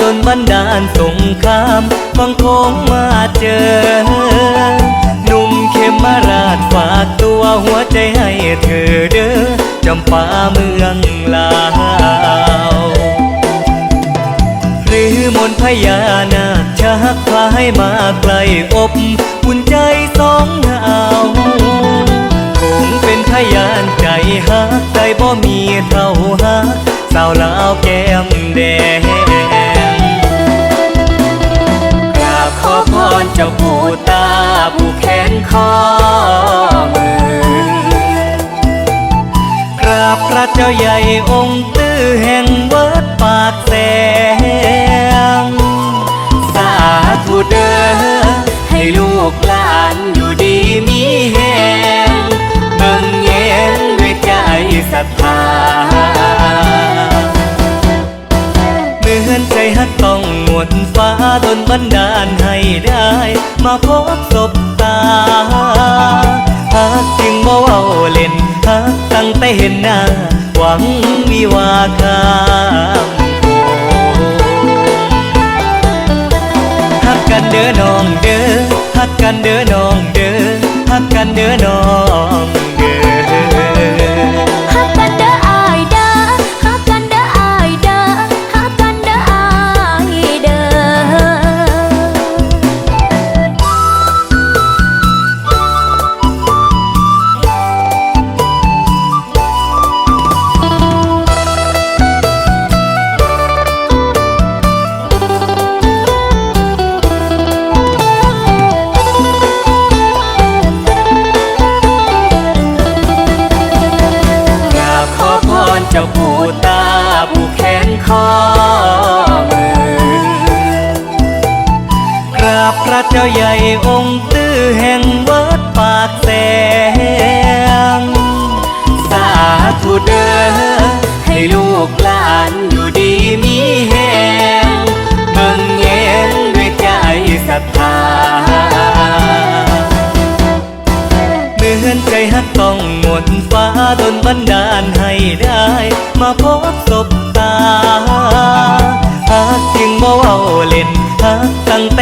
ดนบันดาลสงครามบังคงมาเจอ หนุ่มเข้มมาราชฝากตัวหัวใจให้เธอเด้อจำปาเมืองลาวหรือมนพญานาคชักพาให้มาไกลอบ บพระเจ้าใหญ่องค์ตื้อแห่งเวัดปากแสง สาธุเด้อให้ลูกหลานอยู่ดีมีแหงเบิ่งแยงด้วยใจศรัทธาเหมือนใจฮักต้องหมดฟ้าดนบันดาลให้ได้ มาพบศบตา แต่เห็นหน้า หวังวิวาข้ามฮักกันเด้อน้องเด้อฮักกันเด้อน้องเด้อฮักกันเด้อน้อง แขนคอมือกราบพระเจ้าใหญ่องค์ตื้อแห่งวัดปากแสง สาธุเด้อให้ลูกหลานอยู่ดีมีแหงเบิ่งแยงด้วยใจศรัทธาเหมือนใจฮักต้องหมดฟ้าดนบันดาลให้ได้ มาพบศบ